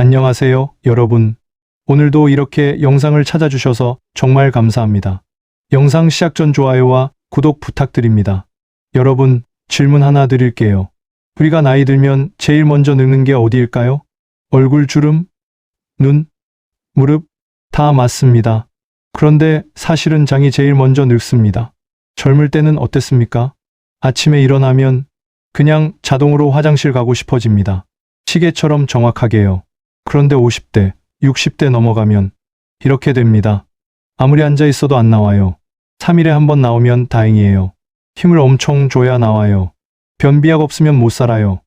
안녕하세요, 여러분. 오늘도 이렇게 영상을 찾아주셔서 정말 감사합니다. 영상 시작 전 좋아요와 구독 부탁드립니다. 여러분, 질문 하나 드릴게요. 우리가 나이 들면 제일 먼저 늙는 게 어디일까요? 얼굴 주름? 눈? 무릎? 다 맞습니다. 그런데 사실은 장이 제일 먼저 늙습니다. 젊을 때는 어땠습니까? 아침에 일어나면 그냥 자동으로 화장실 가고 싶어집니다. 시계처럼 정확하게요. 그런데 50대, 60대 넘어가면 이렇게 됩니다. 아무리 앉아 있어도 안 나와요. 3일에 한 번 나오면 다행이에요. 힘을 엄청 줘야 나와요. 변비약 없으면 못 살아요.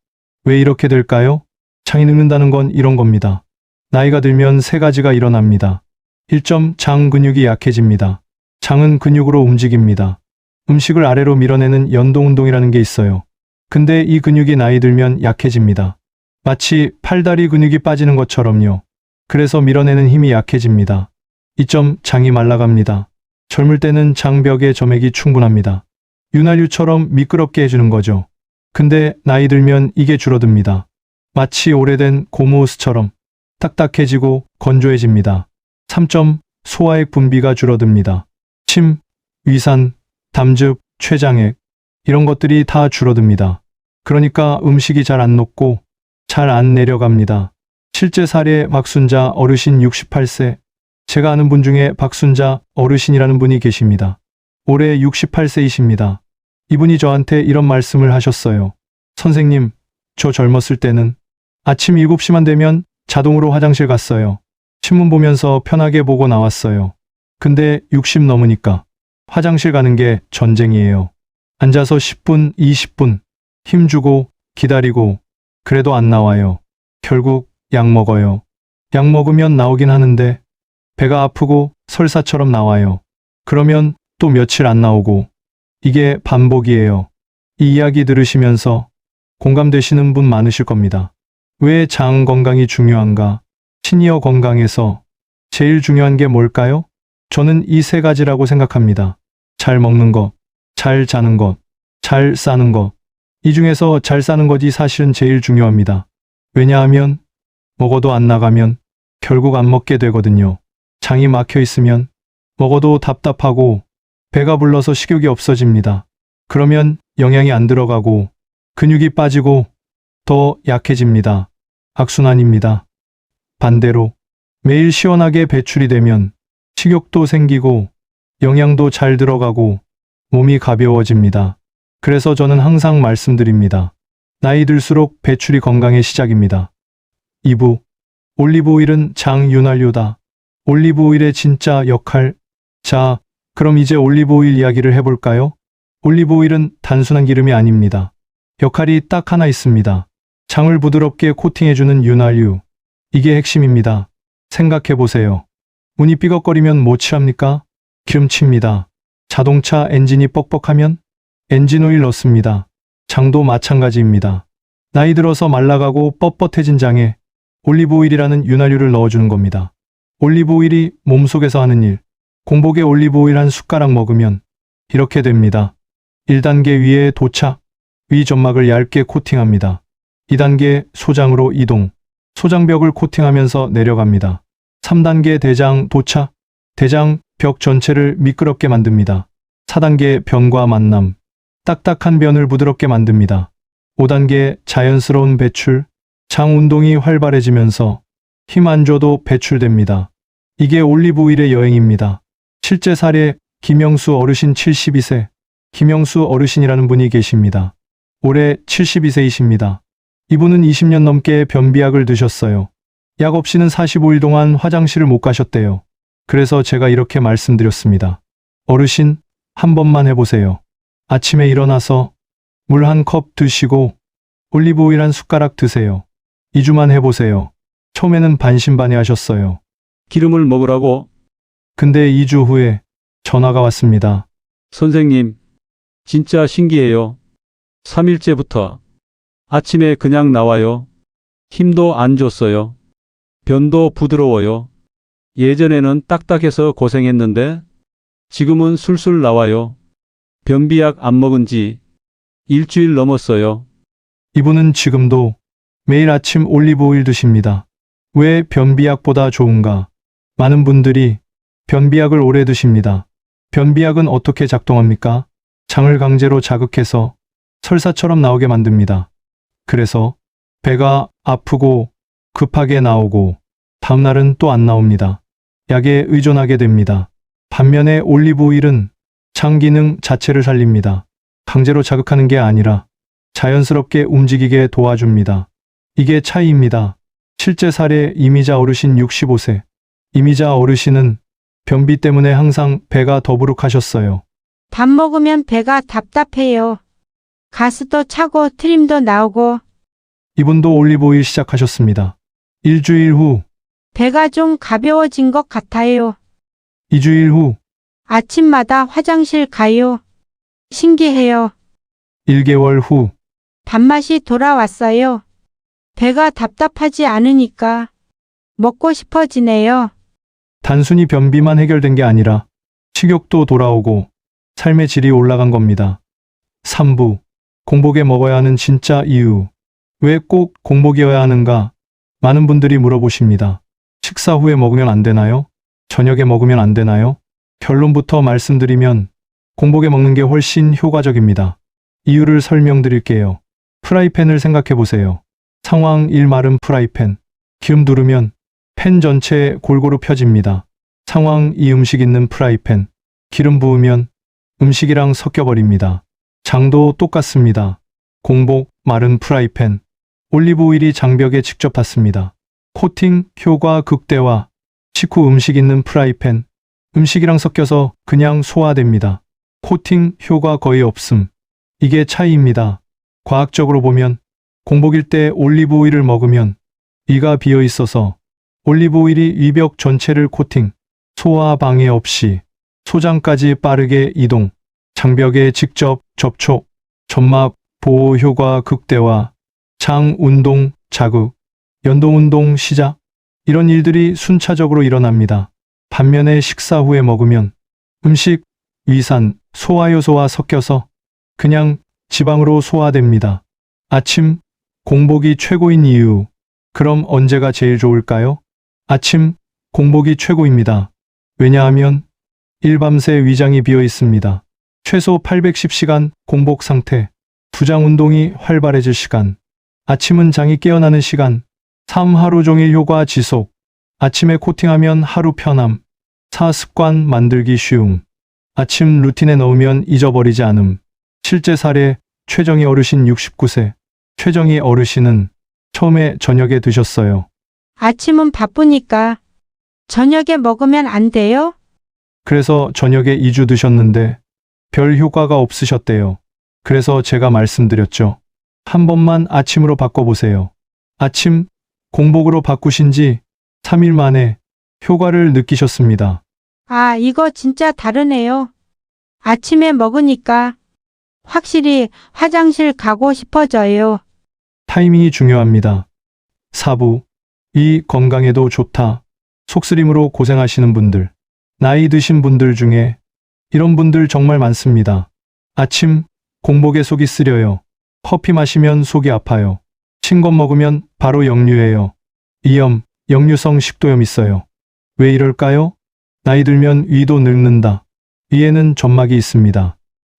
왜 이렇게 될까요? 장이 늙는다는 건 이런 겁니다. 나이가 들면 세 가지가 일어납니다. 1점 장 근육이 약해집니다. 장은 근육으로 움직입니다. 음식을 아래로 밀어내는 연동운동이라는 게 있어요. 근데 이 근육이 나이 들면 약해집니다. 마치 팔다리 근육이 빠지는 것처럼요. 그래서 밀어내는 힘이 약해집니다. 2점 장이 말라갑니다. 젊을 때는 장벽에 점액이 충분합니다. 윤활유처럼 미끄럽게 해주는 거죠. 근데 나이 들면 이게 줄어듭니다. 마치 오래된 고무호스처럼 딱딱해지고 건조해집니다. 3점 소화액 분비가 줄어듭니다. 침, 위산, 담즙, 췌장액 이런 것들이 다 줄어듭니다. 그러니까 음식이 잘 안 녹고 잘 안 내려갑니다. 실제 사례 박순자 어르신 68세 제가 아는 분 중에 박순자 어르신이라는 분이 계십니다. 올해 68세이십니다. 이분이 저한테 이런 말씀을 하셨어요. 선생님, 저 젊었을 때는 아침 7시만 되면 자동으로 화장실 갔어요. 신문 보면서 편하게 보고 나왔어요. 근데 60 넘으니까 화장실 가는 게 전쟁이에요. 앉아서 10분, 20분 힘주고 기다리고 그래도 안 나와요. 결국 약 먹어요. 약 먹으면 나오긴 하는데 배가 아프고 설사처럼 나와요. 그러면 또 며칠 안 나오고 이게 반복이에요. 이 이야기 들으시면서 공감되시는 분 많으실 겁니다. 왜 장 건강이 중요한가? 시니어 건강에서 제일 중요한 게 뭘까요? 저는 이 세 가지라고 생각합니다. 잘 먹는 것, 잘 자는 것, 잘 싸는 것. 이 중에서 잘 싸는 것이 사실은 제일 중요합니다. 왜냐하면 먹어도 안 나가면 결국 안 먹게 되거든요. 장이 막혀 있으면 먹어도 답답하고 배가 불러서 식욕이 없어집니다. 그러면 영양이 안 들어가고 근육이 빠지고 더 약해집니다. 악순환입니다. 반대로 매일 시원하게 배출이 되면 식욕도 생기고 영양도 잘 들어가고 몸이 가벼워집니다. 그래서 저는 항상 말씀드립니다. 나이 들수록 배출이 건강의 시작입니다. 2부 올리브 오일은 장 윤활유다. 올리브 오일의 진짜 역할. 자, 그럼 이제 올리브 오일 이야기를 해볼까요? 올리브 오일은 단순한 기름이 아닙니다. 역할이 딱 하나 있습니다. 장을 부드럽게 코팅해주는 윤활유. 이게 핵심입니다. 생각해보세요. 문이 삐걱거리면 뭐 칠합니까? 기름칩니다. 자동차 엔진이 뻑뻑하면 엔진 오일 넣습니다. 장도 마찬가지입니다. 나이 들어서 말라가고 뻣뻣해진 장에 올리브 오일이라는 윤활유를 넣어주는 겁니다. 올리브 오일이 몸속에서 하는 일. 공복에 올리브 오일 한 숟가락 먹으면 이렇게 됩니다. 1단계 위에 도착. 위 점막을 얇게 코팅합니다. 2단계 소장으로 이동. 소장벽을 코팅하면서 내려갑니다. 3단계 대장 도착. 대장 벽 전체를 미끄럽게 만듭니다. 4단계 변과 만남. 딱딱한 변을 부드럽게 만듭니다. 5단계 자연스러운 배출. 장 운동이 활발해지면서 힘 안 줘도 배출됩니다. 이게 올리브 오일의 여행입니다. 실제 사례 김영수 어르신 72세. 김영수 어르신이라는 분이 계십니다. 올해 72세이십니다. 이분은 20년 넘게 변비약을 드셨어요. 약 없이는 45일 동안 화장실을 못 가셨대요. 그래서 제가 이렇게 말씀드렸습니다. 어르신, 한 번만 해보세요. 아침에 일어나서 물 한 컵 드시고 올리브 오일 한 숟가락 드세요. 2주만 해보세요. 처음에는 반신반의 하셨어요. 기름을 먹으라고 근데 2주 후에 전화가 왔습니다. 선생님 진짜 신기해요. 3일째부터 아침에 그냥 나와요. 힘도 안 줬어요. 변도 부드러워요. 예전에는 딱딱해서 고생했는데 지금은 술술 나와요. 변비약 안 먹은 지 일주일 넘었어요. 이분은 지금도 매일 아침 올리브 오일 드십니다. 왜 변비약보다 좋은가? 많은 분들이 변비약을 오래 드십니다. 변비약은 어떻게 작동합니까? 장을 강제로 자극해서 설사처럼 나오게 만듭니다. 그래서 배가 아프고 급하게 나오고 다음날은 또 안 나옵니다. 약에 의존하게 됩니다. 반면에 올리브 오일은 장 기능 자체를 살립니다. 강제로 자극하는 게 아니라 자연스럽게 움직이게 도와줍니다. 이게 차이입니다. 실제 사례 이미자 어르신 65세. 이미자 어르신은 변비 때문에 항상 배가 더부룩하셨어요. 밥 먹으면 배가 답답해요. 가스도 차고 트림도 나오고 이분도 올리브 오일 시작하셨습니다. 일주일 후, 배가 좀 가벼워진 것 같아요. 2주일 후, 아침마다 화장실 가요. 신기해요. 1개월 후, 밥맛이 돌아왔어요. 배가 답답하지 않으니까 먹고 싶어지네요. 단순히 변비만 해결된 게 아니라 식욕도 돌아오고 삶의 질이 올라간 겁니다. 3부. 공복에 먹어야 하는 진짜 이유. 왜 꼭 공복이어야 하는가? 많은 분들이 물어보십니다. 식사 후에 먹으면 안 되나요? 저녁에 먹으면 안 되나요? 결론부터 말씀드리면 공복에 먹는 게 훨씬 효과적입니다. 이유를 설명드릴게요. 프라이팬을 생각해 보세요. 상황 1 마른 프라이팬. 기름 두르면 팬 전체에 골고루 펴집니다. 상황 2 음식 있는 프라이팬. 기름 부으면 음식이랑 섞여버립니다. 장도 똑같습니다. 공복 마른 프라이팬. 올리브 오일이 장벽에 직접 닿습니다. 코팅 효과 극대화. 식후 음식 있는 프라이팬. 음식이랑 섞여서 그냥 소화됩니다. 코팅 효과 거의 없음. 이게 차이입니다. 과학적으로 보면 공복일 때 올리브 오일을 먹으면 위가 비어 있어서 올리브 오일이 위벽 전체를 코팅, 소화 방해 없이 소장까지 빠르게 이동, 장벽에 직접 접촉, 점막 보호 효과 극대화, 장 운동 자극, 연동 운동 시작, 이런 일들이 순차적으로 일어납니다. 반면에 식사 후에 먹으면 음식, 위산, 소화효소와 섞여서 그냥 지방으로 소화됩니다. 아침, 공복이 최고인 이유. 그럼 언제가 제일 좋을까요? 아침, 공복이 최고입니다. 왜냐하면 일밤새 위장이 비어 있습니다. 최소 810시간 공복 상태, 두장 운동이 활발해질 시간, 아침은 장이 깨어나는 시간, 3 하루 종일 효과 지속, 아침에 코팅하면 하루 편함, 4 습관 만들기 쉬움, 아침 루틴에 넣으면 잊어버리지 않음. 실제 사례 최정희 어르신 69세. 최정희 어르신은 처음에 저녁에 드셨어요. 아침은 바쁘니까 저녁에 먹으면 안 돼요? 그래서 저녁에 2주 드셨는데 별 효과가 없으셨대요. 그래서 제가 말씀드렸죠. 한 번만 아침으로 바꿔보세요. 아침 공복으로 바꾸신 지 3일 만에 효과를 느끼셨습니다. 아, 이거 진짜 다르네요. 아침에 먹으니까 확실히 화장실 가고 싶어져요. 타이밍이 중요합니다. 4부. 이 건강에도 좋다. 속쓰림으로 고생하시는 분들. 나이 드신 분들 중에 이런 분들 정말 많습니다. 아침 공복에 속이 쓰려요. 커피 마시면 속이 아파요. 신 것 먹으면 바로 역류해요. 이염, 역류성 식도염 있어요. 왜 이럴까요? 나이 들면 위도 늙는다. 위에는 점막이 있습니다.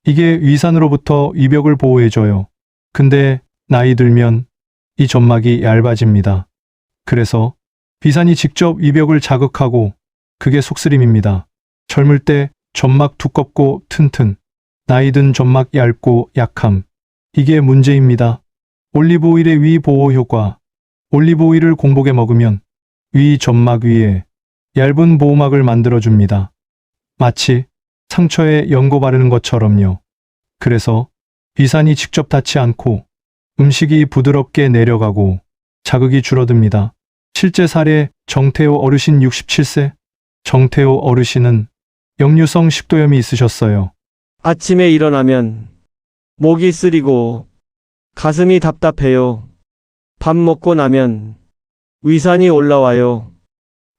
이게 위산으로부터 위벽을 보호해줘요. 근데 나이 들면 이 점막이 얇아집니다. 그래서 위산이 직접 위벽을 자극하고 그게 속쓰림입니다. 젊을 때 점막 두껍고 튼튼, 나이 든 점막 얇고 약함. 이게 문제입니다. 올리브 오일의 위 보호 효과. 올리브 오일을 공복에 먹으면 위 점막 위에 얇은 보호막을 만들어줍니다. 마치 상처에 연고 바르는 것처럼요. 그래서 위산이 직접 닿지 않고 음식이 부드럽게 내려가고 자극이 줄어듭니다. 실제 사례 정태호 어르신 67세. 정태호 어르신은 역류성 식도염이 있으셨어요. 아침에 일어나면 목이 쓰리고 가슴이 답답해요. 밥 먹고 나면 위산이 올라와요.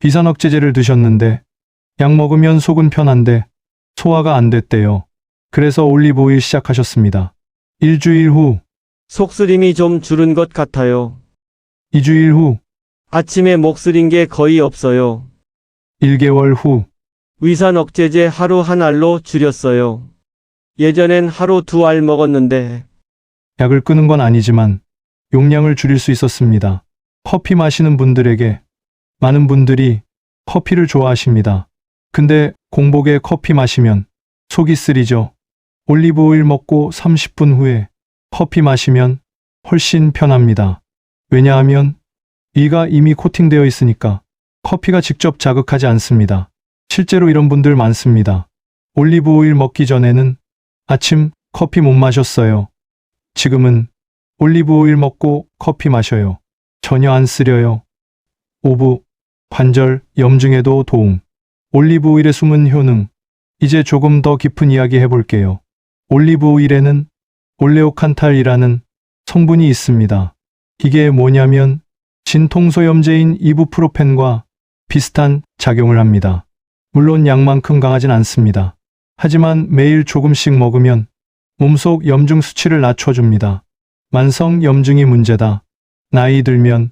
비산 억제제를 드셨는데 약 먹으면 속은 편한데 소화가 안 됐대요. 그래서 올리브 오일 시작하셨습니다. 일주일 후, 속쓰림이 좀 줄은 것 같아요. 2주일 후, 아침에 목 쓰린 게 거의 없어요. 1개월 후 위산 억제제 하루 한 알로 줄였어요. 예전엔 하루 두 알 먹었는데 약을 끊은 건 아니지만 용량을 줄일 수 있었습니다. 커피 마시는 분들에게 많은 분들이 커피를 좋아하십니다. 근데 공복에 커피 마시면 속이 쓰리죠. 올리브 오일 먹고 30분 후에 커피 마시면 훨씬 편합니다. 왜냐하면 이가 이미 코팅되어 있으니까 커피가 직접 자극하지 않습니다. 실제로 이런 분들 많습니다. 올리브 오일 먹기 전에는 아침 커피 못 마셨어요. 지금은 올리브 오일 먹고 커피 마셔요. 전혀 안 쓰려요. 오부, 관절, 염증에도 도움. 올리브 오일의 숨은 효능. 이제 조금 더 깊은 이야기 해볼게요. 올리브 오일에는 올레오칸탈이라는 성분이 있습니다. 이게 뭐냐면 진통소염제인 이부프로펜과 비슷한 작용을 합니다. 물론 양만큼 강하진 않습니다. 하지만 매일 조금씩 먹으면 몸속 염증 수치를 낮춰줍니다. 만성 염증이 문제다. 나이 들면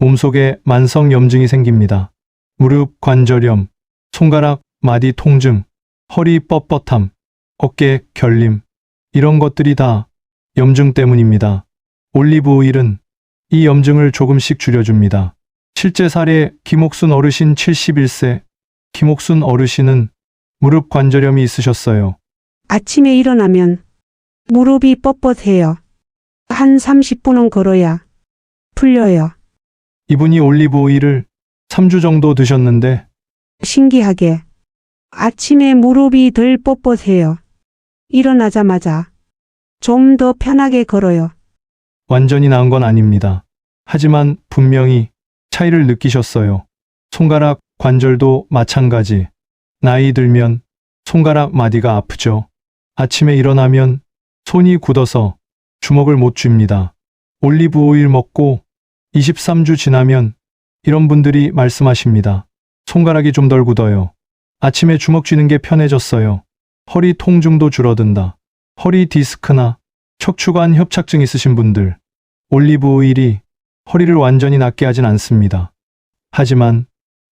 몸속에 만성 염증이 생깁니다. 무릎 관절염, 손가락 마디 통증, 허리 뻣뻣함, 어깨 결림, 이런 것들이 다 염증 때문입니다. 올리브 오일은 이 염증을 조금씩 줄여줍니다. 실제 사례 김옥순 어르신 71세, 김옥순 어르신은 무릎 관절염이 있으셨어요. 아침에 일어나면 무릎이 뻣뻣해요. 한 30분은 걸어야 풀려요. 이분이 올리브 오일을 3주 정도 드셨는데 신기하게 아침에 무릎이 덜 뻣뻣해요. 일어나자마자 좀 더 편하게 걸어요. 완전히 나은 건 아닙니다. 하지만 분명히 차이를 느끼셨어요. 손가락 관절도 마찬가지. 나이 들면 손가락 마디가 아프죠. 아침에 일어나면 손이 굳어서 주먹을 못 쥡니다. 올리브 오일 먹고 23주 지나면 이런 분들이 말씀하십니다. 손가락이 좀 덜 굳어요. 아침에 주먹 쥐는 게 편해졌어요. 허리 통증도 줄어든다. 허리 디스크나 척추관 협착증 있으신 분들, 올리브 오일이 허리를 완전히 낫게 하진 않습니다. 하지만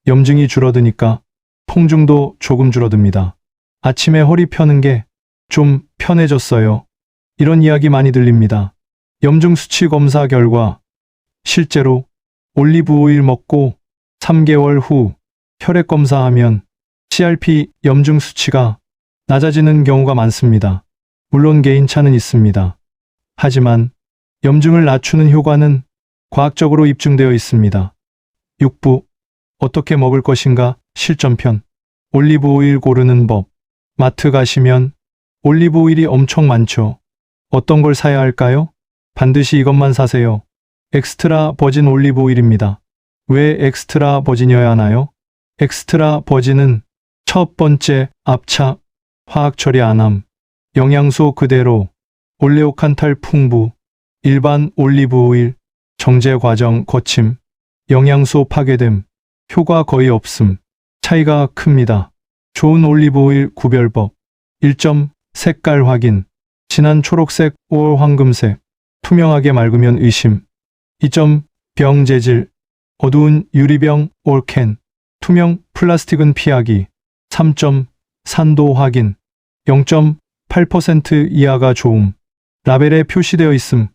염증이 줄어드니까 통증도 조금 줄어듭니다. 아침에 허리 펴는 게 좀 편해졌어요. 이런 이야기 많이 들립니다. 염증 수치 검사 결과 실제로 올리브 오일 먹고 3개월 후 혈액 검사하면 CRP 염증 수치가 낮아지는 경우가 많습니다. 물론 개인차는 있습니다. 하지만 염증을 낮추는 효과는 과학적으로 입증되어 있습니다. 6부 어떻게 먹을 것인가 실전편 올리브 오일 고르는 법 마트 가시면 올리브 오일이 엄청 많죠. 어떤 걸 사야 할까요? 반드시 이것만 사세요. 엑스트라 버진 올리브 오일입니다. 왜 엑스트라 버진이어야 하나요? 엑스트라 버진은 첫 번째 압착, 화학 처리 안함, 영양소 그대로, 올레오칸탈 풍부, 일반 올리브 오일, 정제 과정 거침, 영양소 파괴됨, 효과 거의 없음, 차이가 큽니다. 좋은 올리브 오일 구별법, 1점 색깔 확인, 진한 초록색, 올 황금색, 투명하게 맑으면 의심, 2점 병 재질, 어두운 유리병, 올캔, 투명 플라스틱은 피하기, 3점 산도 확인, 0.8% 이하가 좋음, 라벨에 표시되어 있음,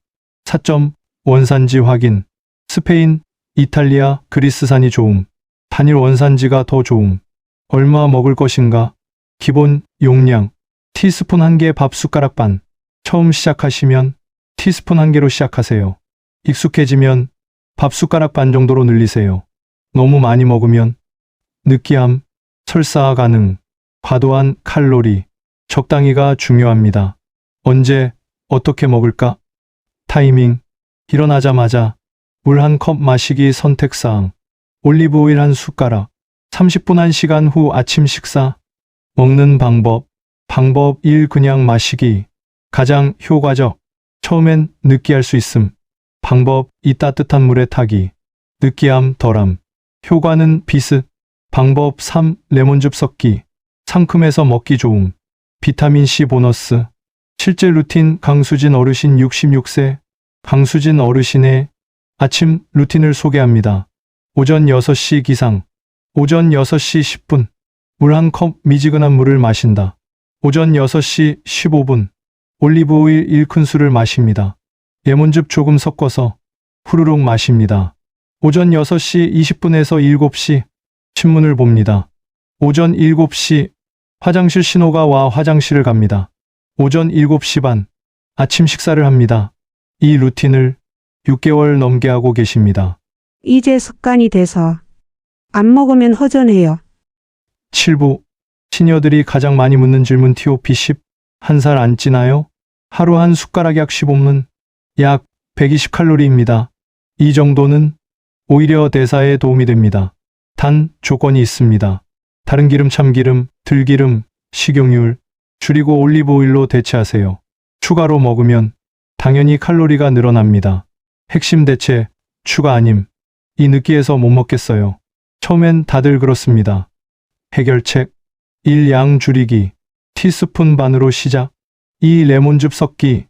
4점 원산지 확인, 스페인, 이탈리아, 그리스산이 좋음, 단일 원산지가 더 좋음, 얼마 먹을 것인가, 기본 용량, 티스푼 한개밥 숟가락 반, 처음 시작하시면 티스푼 한 개로 시작하세요. 익숙해지면 밥 숟가락 반 정도로 늘리세요. 너무 많이 먹으면 느끼함, 설사 가능, 과도한 칼로리, 적당히가 중요합니다. 언제, 어떻게 먹을까? 타이밍, 일어나자마자 물 한 컵 마시기 선택사항, 올리브 오일 한 숟가락, 30분 1시간 후 아침 식사, 먹는 방법, 방법 1 그냥 마시기, 가장 효과적, 처음엔 느끼할 수 있음, 방법 2 따뜻한 물에 타기, 느끼함 덜함, 효과는 비슷, 방법 3 레몬즙 섞기, 상큼해서 먹기 좋음, 비타민C 보너스, 실제 루틴 강수진 어르신 66세, 강수진 어르신의 아침 루틴을 소개합니다. 오전 6시 기상. 오전 6시 10분. 물 한 컵 미지근한 물을 마신다. 오전 6시 15분. 올리브 오일 1큰술을 마십니다. 레몬즙 조금 섞어서 후루룩 마십니다. 오전 6시 20분에서 7시 신문을 봅니다. 오전 7시 화장실 신호가 와 화장실을 갑니다. 오전 7시 반 아침 식사를 합니다. 이 루틴을 6개월 넘게 하고 계십니다. 이제 습관이 돼서 안 먹으면 허전해요. 7부 시니어들이 가장 많이 묻는 질문 TOP 10 한 살 안 찌나요? 하루 한 숟가락 약 15분 약 120칼로리입니다. 이 정도는 오히려 대사에 도움이 됩니다. 단 조건이 있습니다. 다른 기름 참기름, 들기름, 식용유를 줄이고 올리브 오일로 대체하세요. 추가로 먹으면 당연히 칼로리가 늘어납니다. 핵심 대체 추가 아님. 이 느끼해서 못 먹겠어요. 처음엔 다들 그렇습니다. 해결책 1. 양 줄이기 티스푼 반으로 시작 2. 레몬즙 섞기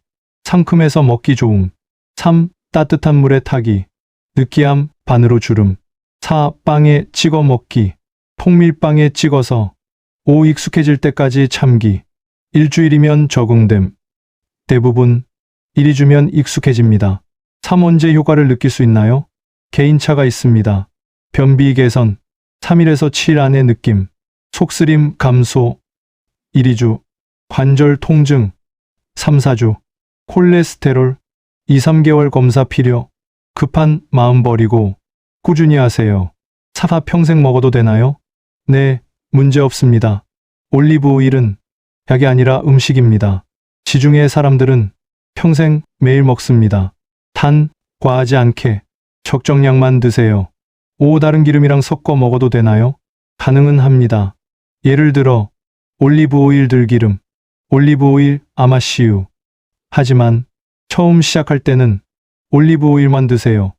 상큼해서 먹기 좋음 3. 따뜻한 물에 타기 느끼함 반으로 주름 4. 빵에 찍어 먹기 통밀빵에 찍어서 5. 익숙해질 때까지 참기 일주일이면 적응됨 대부분 일이 주면 익숙해집니다. 3. 언제 효과를 느낄 수 있나요? 개인차가 있습니다. 변비 개선 3일에서 7일 안의 느낌 속쓰림 감소 1, 2주 관절 통증 3, 4주 콜레스테롤 2, 3개월 검사 필요 급한 마음 버리고 꾸준히 하세요. 사과 평생 먹어도 되나요? 네, 문제 없습니다. 올리브 오일은 약이 아니라 음식입니다. 지중해 사람들은 평생 매일 먹습니다. 단, 과하지 않게 적정량만 드세요. 오 다른 기름이랑 섞어 먹어도 되나요? 가능은 합니다. 예를 들어 올리브 오일 들기름, 올리브 오일 아마씨유. 하지만 처음 시작할 때는 올리브 오일만 드세요.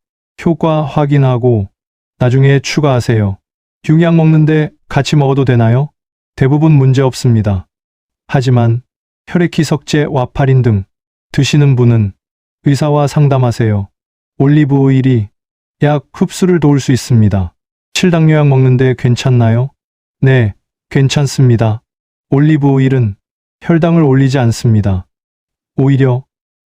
효과 확인하고 나중에 추가하세요. 균약 먹는데 같이 먹어도 되나요? 대부분 문제 없습니다. 하지만 혈액희 석제 와파린 등 드시는 분은 의사와 상담하세요. 올리브 오일이 약 흡수를 도울 수 있습니다. 7당뇨약 먹는데 괜찮나요? 네, 괜찮습니다. 올리브 오일은 혈당을 올리지 않습니다. 오히려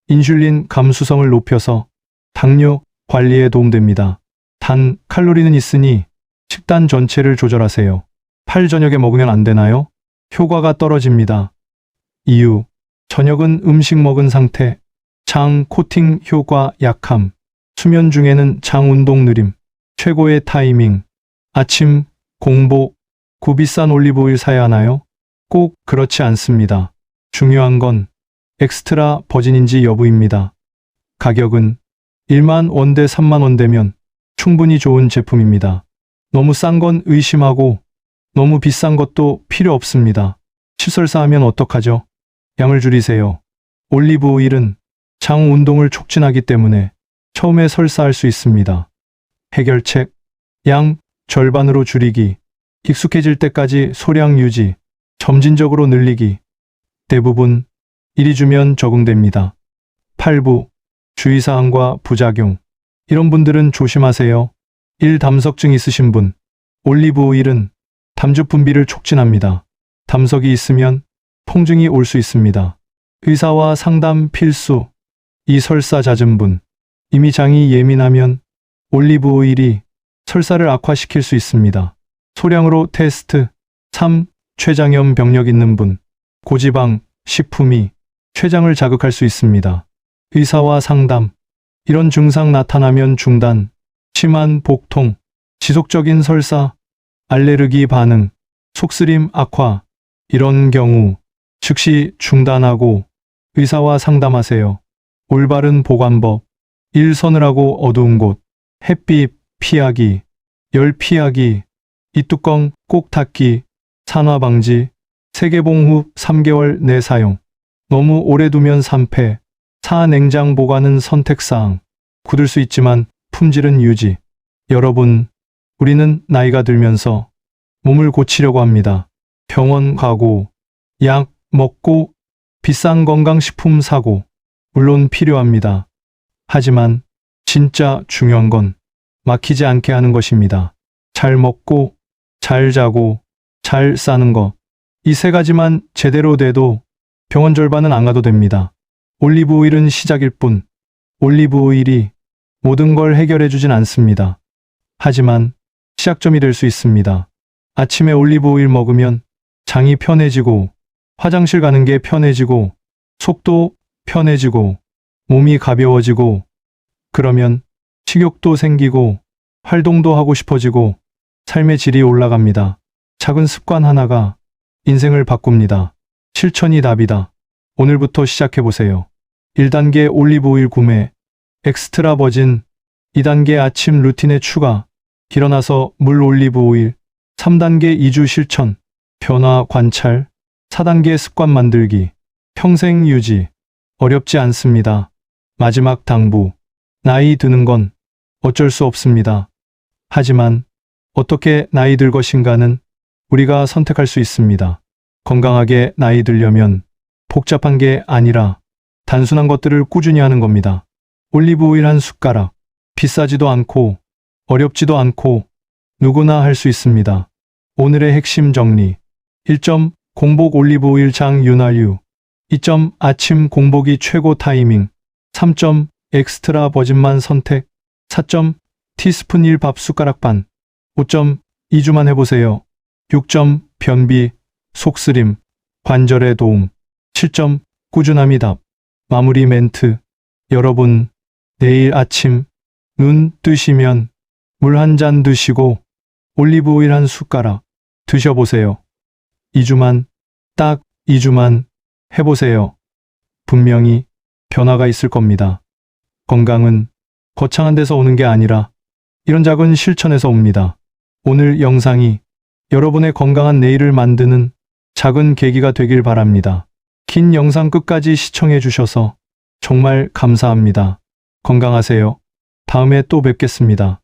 인슐린 감수성을 높여서 당뇨 관리에 도움됩니다. 단 칼로리는 있으니 식단 전체를 조절하세요. 팔 저녁에 먹으면 안 되나요? 효과가 떨어집니다. 이유 저녁은 음식 먹은 상태, 장 코팅 효과 약함, 수면 중에는 장 운동 느림, 최고의 타이밍, 아침, 공복, 구비싼 올리브오일 사야 하나요? 꼭 그렇지 않습니다. 중요한 건 엑스트라 버진인지 여부입니다. 가격은 1만 원대 3만 원대면 충분히 좋은 제품입니다. 너무 싼 건 의심하고 너무 비싼 것도 필요 없습니다. 칠설사하면 어떡하죠? 양을 줄이세요. 올리브 오일은 장 운동을 촉진하기 때문에 처음에 설사할 수 있습니다. 해결책 양 절반으로 줄이기 익숙해질 때까지 소량 유지 점진적으로 늘리기 대부분 일이 주면 적응됩니다. 8부 주의사항과 부작용 이런 분들은 조심하세요. 1. 담석증 있으신 분 올리브 오일은 담즙 분비를 촉진합니다. 담석이 있으면 통증이 올 수 있습니다. 의사와 상담 필수. 이 설사 잦은 분. 이미 장이 예민하면 올리브 오일이 설사를 악화시킬 수 있습니다. 소량으로 테스트. 3. 췌장염 병력 있는 분. 고지방, 식품이 췌장을 자극할 수 있습니다. 의사와 상담. 이런 증상 나타나면 중단. 심한 복통, 지속적인 설사, 알레르기 반응, 속쓰림 악화. 이런 경우 즉시 중단하고 의사와 상담하세요. 올바른 보관법. 일 서늘하고 어두운 곳, 햇빛 피하기, 열 피하기, 이 뚜껑 꼭 닫기, 산화 방지, 세개봉 후 3개월 내 사용. 너무 오래 두면 산패, 사 냉장 보관은 선택사항. 굳을 수 있지만 품질은 유지. 여러분, 우리는 나이가 들면서 몸을 고치려고 합니다. 병원 가고, 약 먹고, 비싼 건강식품 사고, 물론 필요합니다. 하지만 진짜 중요한 건 막히지 않게 하는 것입니다. 잘 먹고, 잘 자고, 잘 싸는 것. 이 세 가지만 제대로 돼도 병원 절반은 안 가도 됩니다. 올리브 오일은 시작일 뿐, 올리브 오일이 모든 걸 해결해 주진 않습니다. 하지만 시작점이 될 수 있습니다. 아침에 올리브 오일 먹으면 장이 편해지고, 화장실 가는 게 편해지고, 속도 편해지고, 몸이 가벼워지고, 그러면 식욕도 생기고, 활동도 하고 싶어지고, 삶의 질이 올라갑니다. 작은 습관 하나가 인생을 바꿉니다. 실천이 답이다. 오늘부터 시작해보세요. 1단계 올리브 오일 구매, 엑스트라 버진, 2단계 아침 루틴에 추가, 일어나서 물 올리브 오일, 3단계 2주 실천, 변화 관찰, 4단계 습관 만들기, 평생 유지. 어렵지 않습니다. 마지막 당부. 나이 드는 건 어쩔 수 없습니다. 하지만 어떻게 나이 들 것인가는 우리가 선택할 수 있습니다. 건강하게 나이 들려면 복잡한 게 아니라 단순한 것들을 꾸준히 하는 겁니다. 올리브 오일 한 숟가락. 비싸지도 않고 어렵지도 않고 누구나 할 수 있습니다. 오늘의 핵심 정리. 1점 공복 올리브 오일 장 윤활유 2점 아침 공복이 최고 타이밍 3점 엑스트라 버진만 선택 4점 티스푼 1 밥 숟가락 반 5점 2주만 해보세요. 6점 변비, 속쓰림, 관절에 도움 7점 꾸준함이 답 마무리 멘트 여러분 내일 아침 눈 뜨시면 물 한 잔 드시고 올리브 오일 한 숟가락 드셔보세요. 2주만, 딱 2주만 해보세요. 분명히 변화가 있을 겁니다. 건강은 거창한 데서 오는 게 아니라 이런 작은 실천에서 옵니다. 오늘 영상이 여러분의 건강한 내일을 만드는 작은 계기가 되길 바랍니다. 긴 영상 끝까지 시청해 주셔서 정말 감사합니다. 건강하세요. 다음에 또 뵙겠습니다.